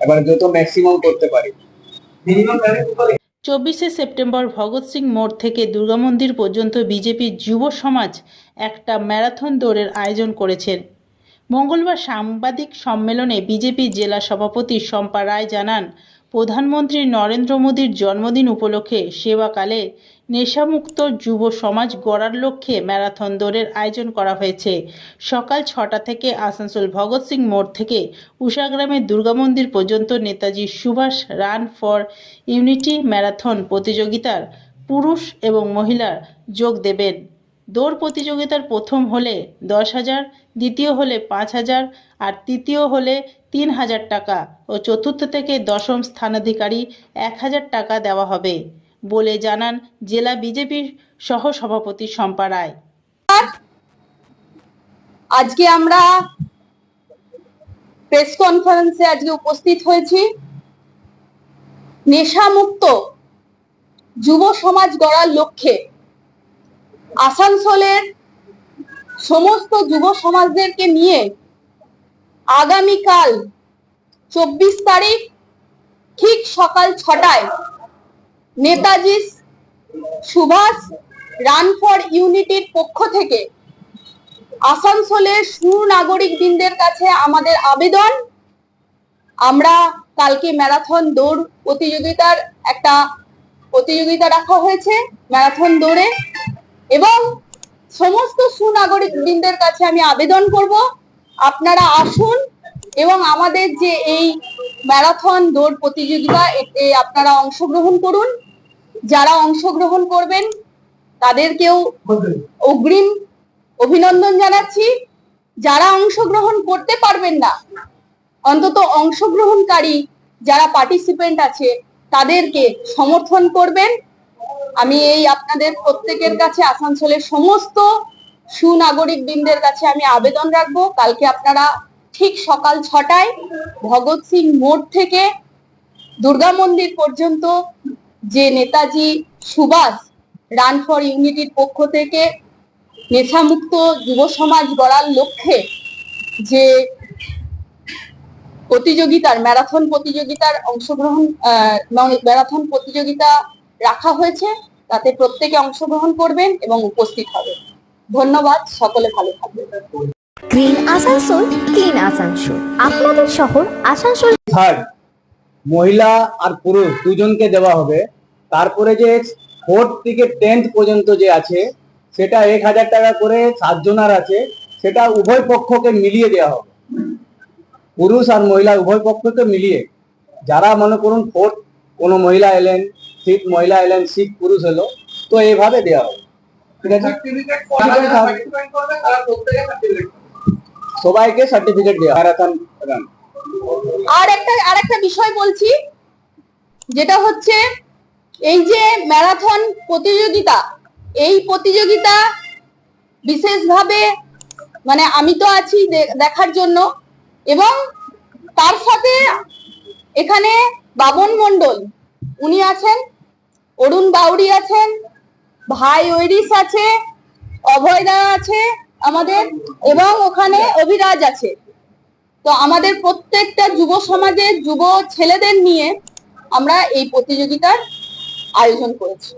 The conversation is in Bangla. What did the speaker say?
এবার যত ম্যাক্সিমাম করতে পারি। মানে চব্বিশে সেপ্টেম্বর ভগৎ সিং মোড় থেকে দুর্গা মন্দির পর্যন্ত বিজেপির যুব সমাজ একটা ম্যারাথন দৌড়ের আয়োজন করেছেন মঙ্গলবার সাংবাদিক সম্মেলনে বিজেপি জেলা সভাপতি শম্পা রায় জানান প্রধানমন্ত্রী নরেন্দ্র মোদীর জন্মদিন উপলক্ষে সেবাকালে নেশামুক্ত যুব সমাজ গড়ার লক্ষ্যে ম্যারাথন দৌড়ের আয়োজন করা হয়েছে। সকাল ছটা থেকে আসানসোল ভগৎ সিং মোড় থেকে উষাগ্রামের দুর্গা মন্দির পর্যন্ত Netaji Subhash run for unity marathon প্রতিযোগিতার পুরুষ এবং মহিলার যোগ দেবেন। দৌড় প্রতিযোগিতার প্রথম হলে দশ হাজার, দ্বিতীয় হলে পাঁচ হাজার আর তৃতীয় হলে তিন হাজার টাকা ও চতুর্থ থেকে দশম স্থানাধিকারী এক হাজার টাকা দেওয়া হবে বলে জানান জেলা বিজেপির সহ সভাপতি শম্পা রায়। আজকে আমরা প্রেস কনফারেন্সে আজকে উপস্থিত হয়েছি। নেশামুক্ত যুব সমাজ গড়ার লক্ষ্যে আসানসোলের সমস্ত যুব সমাজদেরকে নিয়ে আগামীকাল চব্বিশ তারিখ ঠিক সকাল ছটায় নেতাজি সুভাষ রান ফর ইউনিটির পক্ষ থেকে আসানসোলের সুনাগরিক বৃন্দের কাছে আমাদের আবেদন। আমরা কালকে ম্যারাথন দৌড় প্রতিযোগিতার একটা প্রতিযোগিতা রাখা হয়েছে, ম্যারাথন দৌড়ে। এবং সমস্ত সুনাগরিক বৃন্দের কাছে আমি আবেদন করব, আপনারা আসুন এবং আমাদের যে এই ম্যারাথন দৌড় প্রতিযোগিতা, এতে আপনারা অংশগ্রহণ করুন। যারা অংশগ্রহণ করবেন, তাদেরকেও অগ্রিম অভিনন্দন জানাচ্ছি। যারা অংশগ্রহণ করতে পারবেন না, অন্তত অংশগ্রহণকারী যারা পার্টিসিপেন্ট আছে, তাদেরকে সমর্থন করবেন। আমি এই আপনাদের প্রত্যেকের কাছে আসানসোলের সমস্ত সুনাগরিক বৃন্দের কাছে আমি আবেদন রাখব। কালকে আপনারা ঠিক সকাল ছটায় ভগৎ সিং মোড় থেকে দুর্গা মন্দির পর্যন্ত যে নেতাজি সুভাষ রান ফর ইউনিটির পক্ষ থেকে নেশামুক্ত যুব সমাজ গড়ার লক্ষ্যে যে প্রতিযোগিতার, ম্যারাথন প্রতিযোগিতার অংশগ্রহণ ম্যারাথন প্রতিযোগিতা রাখা হয়েছে তাতে প্রত্যেকে অংশগ্রহণ করবেন এবং উপস্থিত হবেন। ধন্যবাদ সকলে ভালো থাকবেন। Green Asansol clean Asansol. আপনাদের শহর আসানসোল। থার্ড মহিলা আর পুরুষ দুজনকে দেওয়া হবে। তারপরে যে ফোর্থ থেকে টেন্থ পর্যন্ত যে আছে সেটা এক হাজার টাকা করে সাতজনার আছে সেটা উভয় পক্ষকে মিলিয়ে দেওয়া হবে। পুরুষ আর মহিলা উভয় পক্ষকে মিলিয়ে। যারা মনে করুন ফোর্থ কোনো মহিলা এলেন ফিফথ মহিলা এলেন সিক্স পুরুষ হলো, তো এইভাবে দেওয়া হবে ঠিক আছে? সবাইকে সার্টিফিকেট দেওয়া ম্যারাথন রান। আর একটা আর একটা বিষয় বলছি, যেটা হচ্ছে, এই যে ম্যারাথন প্রতিযোগিতা, এই প্রতিযোগিতা বিশেষভাবে মানে আমি তো আছি দেখার জন্য, এবং তার সাথে এখানে বাবন মণ্ডল উনি আছেন, অরুণ বাউরি আছেন, ভাই ঐরিস আছে অভয়দা আছে আমাদের এবং ওখানে অভিরাজ আছে। তো আমাদের প্রত্যেকটা যুব সমাজের যুব ছেলেদের নিয়ে আমরা এই প্রতিযোগিতার আয়োজন করেছি।